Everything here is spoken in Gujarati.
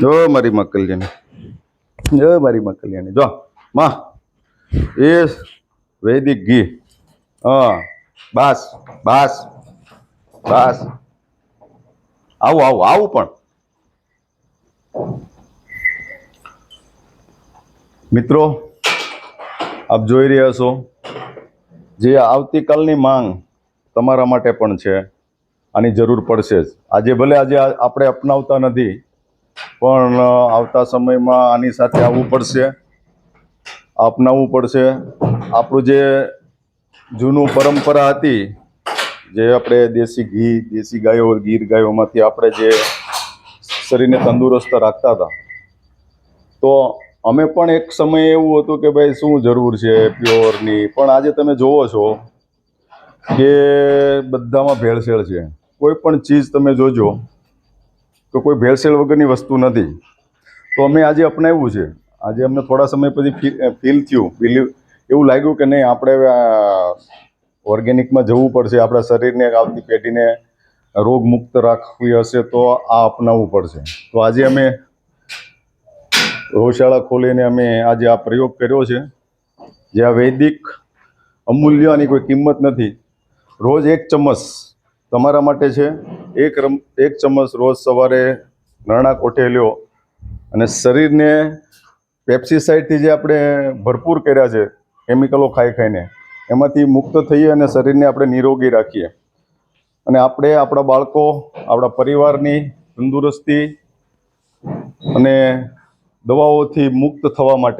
જો મારી મકલિયાની જો મારી મકલિયાની જો, માં એ વૈદિક ઘી. હા, બસ બસ બસ. આવું આવું આવું પણ. મિત્રો, આપ જોઈ રહ્યા છો જે આવતીકાલની માંગ તમારા માટે પણ છે. આની જરૂર પડશે જ. આજે ભલે આજે આપણે અપનાવતા નથી પણ આવતા સમયમાં આની સાથે આવવું પડશે, અપનાવવું પડશે. આપણું જે જૂનું પરંપરા હતી, જે આપણે દેશી ઘી, દેશી ગાયો, ગીર ગાયોમાંથી આપણે જે શરીરને તંદુરસ્ત રાખતા હતા. તો અમે પણ એક સમય એવું હતું કે ભાઈ શું જરૂર છે પ્યોરની? પણ આજે તમે જોવો છો કે બધામાં ભેળસેળ છે. કોઈ પણ ચીજ તમે જોજો. તો કોઈ ભેળસેળ વગરની વસ્તુ નથી. તો અમે આજે અપનાવ્યું છે. આજે અમને થોડા સમય પછી ફીલ થયું. ફીલ એવું લાગ્યું કે નહીં, આપણે ઓર્ગેનિકમાં જવું પડશે, આપણા શરીરને આવતી પેઢીને રોગમુક્ત રાખવી હશે તો આ અપનાવવું પડશે. તો આજે અમે ગૌશાળા ખોલીને અમે આજે આ પ્રયોગ કર્યો છે. જે આ વૈદિક અમૂલ્યની કોઈ કિંમત નથી. રોજ એક ચમચ તમારા માટે છે. એક રમ, એક ચમચ રોજ સવારે નાણાં કોઠે લ્યો અને શરીરને પેપ્સિસાઇડથી જે આપણે ભરપૂર કર્યા છે, કેમિકલો ખાઈ ખાઈને, એમાંથી મુક્ત થઈએ અને શરીરને આપણે નિરોગી રાખીએ. અને આપણે આપણા બાળકો, આપણા પરિવારની તંદુરસ્તી અને દવાઓથી મુક્ત થવા માટે